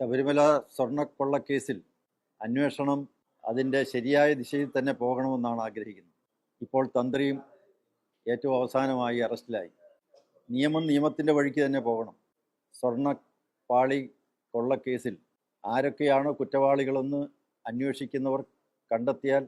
ശബരിമല സ്വർണക്കൊള്ളക്കേസിൽ അന്വേഷണം അതിന്റെ ശരിയായ ദിശയിൽ തന്നെ പോകണമെന്നാണ് ആഗ്രഹിക്കുന്നത്. ഇപ്പോൾ തന്ത്രിയും ഏറ്റവും അവസാനമായി അറസ്റ്റിലായി. നിയമം നിയമത്തിന്റെ വഴിക്ക് തന്നെ പോകണം. സ്വർണ പാളി കൊള്ളക്കേസിൽ ആരൊക്കെയാണോ കുറ്റവാളികളെന്ന് അന്വേഷിക്കുന്നവർ കണ്ടെത്തിയാൽ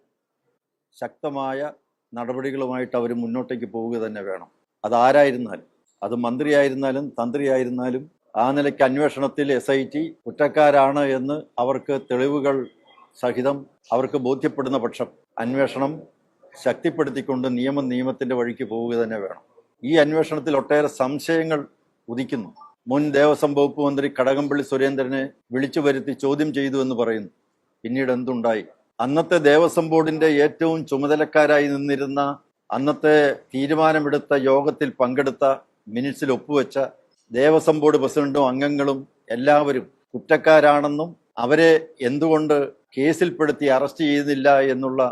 ശക്തമായ നടപടികളുമായിട്ട് അവർ മുന്നോട്ടേക്ക് പോവുക തന്നെ വേണം. അതാരായിരുന്നാലും അത് മന്ത്രിയായിരുന്നാലും തന്ത്രിയായിരുന്നാലും ആ നിലയ്ക്ക് അന്വേഷണത്തിൽ എസ് ഐ ടി കുറ്റക്കാരാണ് എന്ന് അവർക്ക് തെളിവുകൾ സഹിതം അവർക്ക് ബോധ്യപ്പെടുന്ന പക്ഷം അന്വേഷണം ശക്തിപ്പെടുത്തിക്കൊണ്ട് നിയമം നിയമത്തിന്റെ വഴിക്ക് പോവുക തന്നെ വേണം. ഈ അന്വേഷണത്തിൽ ഒട്ടേറെ സംശയങ്ങൾ ഉദിക്കുന്നു. മുൻ ദേവസ്വം വകുപ്പ് മന്ത്രി കടകംപള്ളി സുരേന്ദ്രനെ വിളിച്ചു വരുത്തി ചോദ്യം ചെയ്തു എന്ന് പറയുന്നു. പിന്നീട് എന്തുണ്ടായി? അന്നത്തെ ദേവസ്വം ബോർഡിന്റെ ഏറ്റവും ചുമതലക്കാരായി നിന്നിരുന്ന അന്നത്തെ തീരുമാനമെടുത്ത യോഗത്തിൽ പങ്കെടുത്ത മിനിറ്റ്സിൽ ഒപ്പുവെച്ച ദേവസ്വം ബോർഡ് പ്രസിഡന്റും അംഗങ്ങളും എല്ലാവരും കുറ്റക്കാരാണെന്നും അവരെ എന്തുകൊണ്ട് കേസിൽപ്പെടുത്തി അറസ്റ്റ് ചെയ്യുന്നില്ല എന്നുള്ള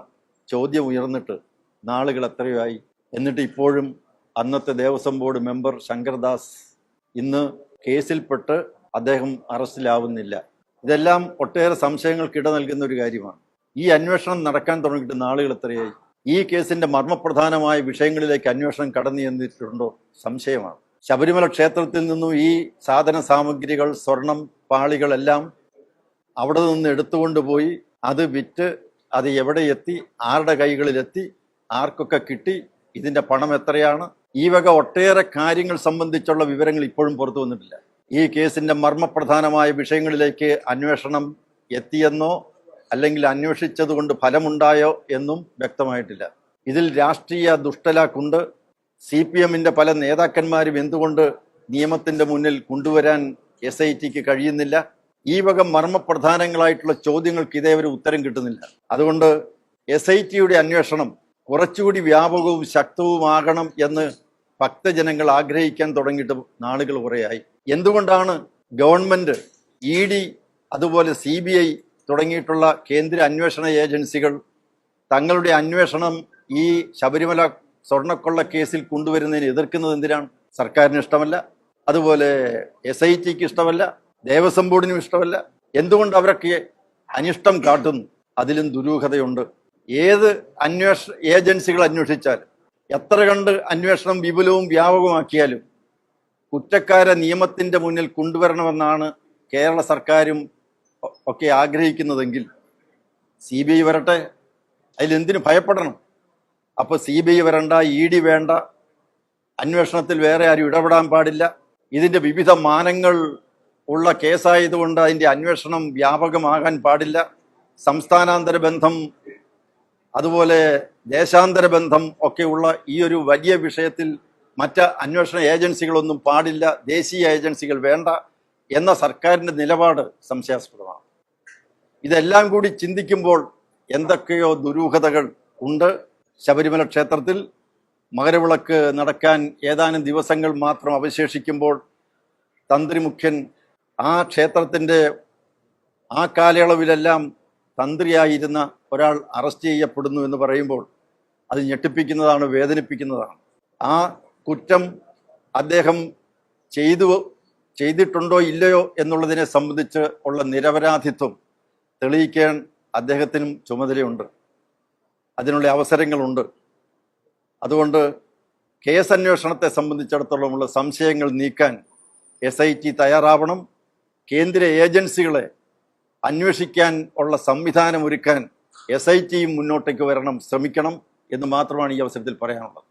ചോദ്യം ഉയർന്നിട്ട് നാളുകൾ എത്രയായി. എന്നിട്ട് ഇപ്പോഴും അന്നത്തെ ദേവസ്വം ബോർഡ് മെമ്പർ ശങ്കർദാസ് ഇന്ന് കേസിൽപ്പെട്ട് അദ്ദേഹം അറസ്റ്റിലാവുന്നില്ല. ഇതെല്ലാം ഒട്ടേറെ സംശയങ്ങൾക്ക് ഇട നൽകുന്ന ഒരു കാര്യമാണ്. ഈ അന്വേഷണം നടക്കാൻ തുടങ്ങിയിട്ട് നാളുകൾ എത്രയായി? ഈ കേസിന്റെ മർമ്മപ്രധാനമായ വിഷയങ്ങളിലേക്ക് അന്വേഷണം കടന്നു ചെന്നിട്ടുണ്ടോ? സംശയമാണ്. ശബരിമല ക്ഷേത്രത്തിൽ നിന്നും ഈ സാധന സാമഗ്രികൾ സ്വർണം പാളികളെല്ലാം അവിടെ നിന്ന് എടുത്തുകൊണ്ട് പോയി അത് വിറ്റ് അത് എവിടെ എത്തി ആരുടെ കൈകളിലെത്തി ആർക്കൊക്കെ കിട്ടി ഇതിന്റെ പണം എത്രയാണ്? ഈ വക ഒട്ടേറെ കാര്യങ്ങൾ സംബന്ധിച്ചുള്ള വിവരങ്ങൾ ഇപ്പോഴും പുറത്തു വന്നിട്ടില്ല. ഈ കേസിന്റെ മർമ്മപ്രധാനമായ വിഷയങ്ങളിലേക്ക് അന്വേഷണം എത്തിയെന്നോ അല്ലെങ്കിൽ അന്വേഷിച്ചതുകൊണ്ട് ഫലമുണ്ടായോ എന്നും വ്യക്തമായിട്ടില്ല. ഇതിൽ രാഷ്ട്രീയ ദുഷ്ടലാക്കുണ്ട്. സി പി എമ്മിന്റെ പല നേതാക്കന്മാരും എന്തുകൊണ്ട് നിയമത്തിന്റെ മുന്നിൽ കൊണ്ടുവരാൻ എസ് ഐ ടിക്ക് കഴിയുന്നില്ല? ഈ വക മർമ്മപ്രധാനങ്ങളായിട്ടുള്ള ചോദ്യങ്ങൾക്ക് ഇതേവരെ ഉത്തരം കിട്ടുന്നില്ല. അതുകൊണ്ട് എസ് ഐ ടിയുടെ അന്വേഷണം കുറച്ചുകൂടി വ്യാപകവും ശക്തവുമാകണം എന്ന് ഭക്തജനങ്ങൾ ആഗ്രഹിക്കാൻ തുടങ്ങിയിട്ട് നാളുകൾ കുറേയായി. എന്തുകൊണ്ടാണ് ഗവൺമെന്റ് ഇ ഡി അതുപോലെ സി ബി ഐ തുടങ്ങിയിട്ടുള്ള കേന്ദ്ര അന്വേഷണ ഏജൻസികൾ തങ്ങളുടെ അന്വേഷണം ഈ ശബരിമല സ്വർണക്കൊള്ള കേസിൽ കൊണ്ടുവരുന്നതിന് എതിർക്കുന്നത് എന്തിനാണ്? സർക്കാരിന് ഇഷ്ടമല്ല. അതുപോലെ എസ് ഐ ടിക്ക് ഇഷ്ടമല്ല. ദേവസ്വം ബോർഡിനും ഇഷ്ടമല്ല. എന്തുകൊണ്ട് അവരൊക്കെ അനിഷ്ടം കാട്ടുന്നു? അതിലും ദുരൂഹതയുണ്ട്. ഏത് അന്വേഷ ഏജൻസികൾ അന്വേഷിച്ചാലും എത്ര കണ്ട് അന്വേഷണം വിപുലവും വ്യാപകമാക്കിയാലും കുറ്റക്കാരെ നിയമത്തിന്റെ മുന്നിൽ കൊണ്ടുവരണമെന്നാണ് കേരള സർക്കാരും ഒക്കെ ആഗ്രഹിക്കുന്നതെങ്കിൽ സി ബി ഐ വരട്ടെ. അതിലെന്തിനു ഭയപ്പെടണം? അപ്പോൾ സി ബി ഐ വരണ്ട ഇ ഡി വേണ്ട അന്വേഷണത്തിൽ വേറെ ആരും ഇടപെടാൻ പാടില്ല. ഇതിന്റെ വിവിധ മാനങ്ങൾ ഉള്ള കേസായതുകൊണ്ട് അതിന്റെ അന്വേഷണം വ്യാപകമാകാൻ പാടില്ല. സംസ്ഥാനാന്തര ബന്ധം അതുപോലെ ദേശാന്തര ബന്ധം ഒക്കെയുള്ള ഈ ഒരു വലിയ വിഷയത്തിൽ മറ്റ് അന്വേഷണ ഏജൻസികളൊന്നും പാടില്ല ദേശീയ ഏജൻസികൾ വേണ്ട എന്ന സർക്കാരിന്റെ നിലപാട് സംശയാസ്പദമാണ്. ഇതെല്ലാം കൂടി ചിന്തിക്കുമ്പോൾ എന്തൊക്കെയോ ദുരൂഹതകൾ ഉണ്ട്. ശബരിമല ക്ഷേത്രത്തിൽ മകരവിളക്ക് നടക്കാൻ ഏതാനും ദിവസങ്ങൾ മാത്രം അവശേഷിക്കുമ്പോൾ തന്ത്രി മുഖ്യൻ ആ ക്ഷേത്രത്തിന്റെ ആ കാലയളവിലെല്ലാം തന്ത്രിയായിരുന്ന ഒരാൾ അറസ്റ്റ് ചെയ്യപ്പെടുന്നു എന്ന് പറയുമ്പോൾ അത് ഞെട്ടിപ്പിക്കുന്നതാണ് വേദനിപ്പിക്കുന്നതാണ്. ആ കുറ്റം അദ്ദേഹം ചെയ്തു ചെയ്തിട്ടുണ്ടോ ഇല്ലയോ എന്നുള്ളതിനെ സംബന്ധിച്ച് ഉള്ള നിരപരാധിത്വം തെളിയിക്കാൻ അദ്ദേഹത്തിനും ചുമതലയുണ്ട്. അതിനുള്ള അവസരങ്ങളുണ്ട്. അതുകൊണ്ട് കേസ് അന്വേഷണത്തെ സംബന്ധിച്ചിടത്തോളമുള്ള സംശയങ്ങൾ നീക്കാൻ എസ് ഐ ടി തയ്യാറാവണം. കേന്ദ്ര ഏജൻസികളെ അന്വേഷിക്കാൻ ഉള്ള സംവിധാനം ഒരുക്കാൻ എസ് ഐ ടിയും മുന്നോട്ടേക്ക് വരണം ശ്രമിക്കണം എന്ന് മാത്രമാണ് ഈ അവസരത്തിൽ പറയാനുള്ളത്.